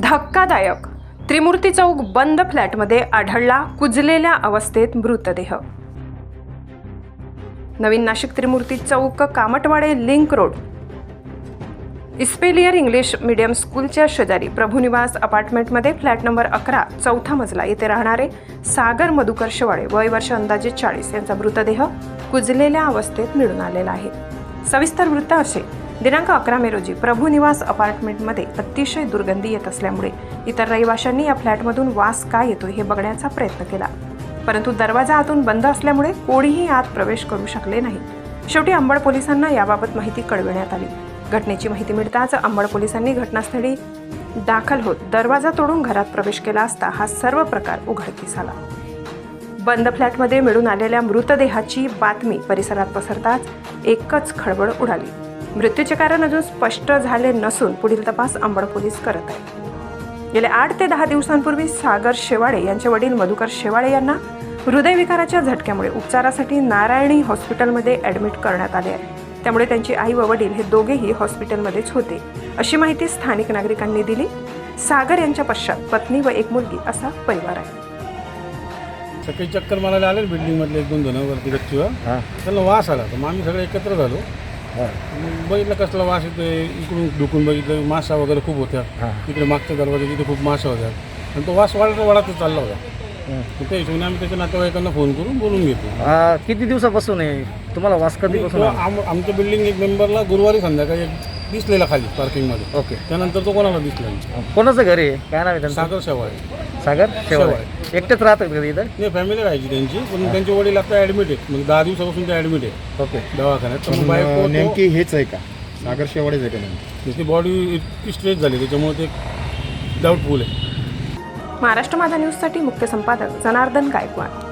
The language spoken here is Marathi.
धक्कादायक. त्रिमूर्ती चौक बंद फ्लॅटमध्ये आढळला कुजलेल्या अवस्थेत मृतदेह. नवीन नाशिक त्रिमूर्ती चौक Kamatwade link road Espalier English medium स्कूलच्या शेजारी प्रभुनिवास अपार्टमेंटमध्ये फ्लॅट नंबर अकरा चौथा मजला येथे राहणारे सागर मधुकर शेवाळे वय वर्ष अंदाजे चाळीस यांचा मृतदेह कुजलेल्या अवस्थेत मिळून आलेला आहे. सविस्तर वृत्त असे दिनांक अकरा मे रोजी प्रभुनिवास अपार्टमेंटमध्ये अतिशय दुर्गंधी येत असल्यामुळे इतर रहिवाशांनी या फ्लॅटमधून वास का येतो हे बघण्याचा प्रयत्न केला. परंतु दरवाजा आतून बंद असल्यामुळे कोणीही आत प्रवेश करू शकले नाही. शेवटी अंबड पोलिसांना याबाबत माहिती कळविण्यात आली. घटनेची माहिती मिळताच अंबड पोलिसांनी घटनास्थळी दाखल होत दरवाजा तोडून घरात प्रवेश केला असता हा सर्व प्रकार उघडकीस आला. बंद फ्लॅटमध्ये मिळून आलेल्या मृतदेहाची बातमी परिसरात पसरताच एकच खळबळ उडाली. मृत्यूचे कारण अजून स्पष्ट झाले नसून पुढील तपास अंबड पोलीस करत आहेत. गेल्या आठ ते दहा दिवसांपूर्वी सागर शेवाळे यांचे वडील मधुकर शेवाळे यांना हृदयविकाराच्या झटक्यामुळे उपचारासाठी नारायणी हॉस्पिटलमध्ये ॲडमिट करण्यात आले आहे. त्यामुळे त्यांची आई व वडील हे दोघेही हॉस्पिटलमध्येच होते. अशी माहिती स्थानिक नागरिकांनी दिली. सागर यांच्या पश्चात पत्नी व एक मुलगी असा परिवार आहे. सकाळी चक्कर मारायला आले बिल्डिंग मधले एक दोन जण वरती गच्चीवर हां. त्यांना वास आला. तर मग आम्ही सगळे एकत्र झालो. हां. मग बघितलं कसला वास येतोय इकडून ढुकून बघितलं मासा वगैरे खूप होत्या. हां. इकडे मागच्या दरवाजा तिथे खूप मासा होत्या. आणि तो वास वाढत वाढतच चालला होता. त्या हिशोबाने आम्ही त्याच्या नातेवाईकांना फोन करून बोलून घेतो किती दिवसापासून आहे? तुम्हाला वास कधीपासून तो आला? आम आमच्या बिल्डिंग एक मेंबरला गुरुवारी संध्याकाळी एक दिसलेला खाली पार्किंगमध्ये ओके. त्यानंतर तो कोणाला दिसला नाही कोणाचं घर आहे? काय नाव आहे त्यांचं? सागर शेवाळे. सागर शेवाळे. एकटेच राहतात का इथं? नाही फॅमिली राहायची त्यांची पण त्यांचे वडील आता ॲडमिट आहेत. म्हणजे दहा दिवसापासून ते ॲडमिट आहेत. ओके. दवाखान्यात. तर मग बायको नेमकी हेच आहे का? सागर शेवाडेच आहे का नेमकी? त्याची बॉडी इतकी स्ट्रेच झाली त्याच्यामुळे ते डाऊटफुल आहे. महाराष्ट्र माझा न्यूजसाठी मुख्य संपादक जनार्दन गायकवाड.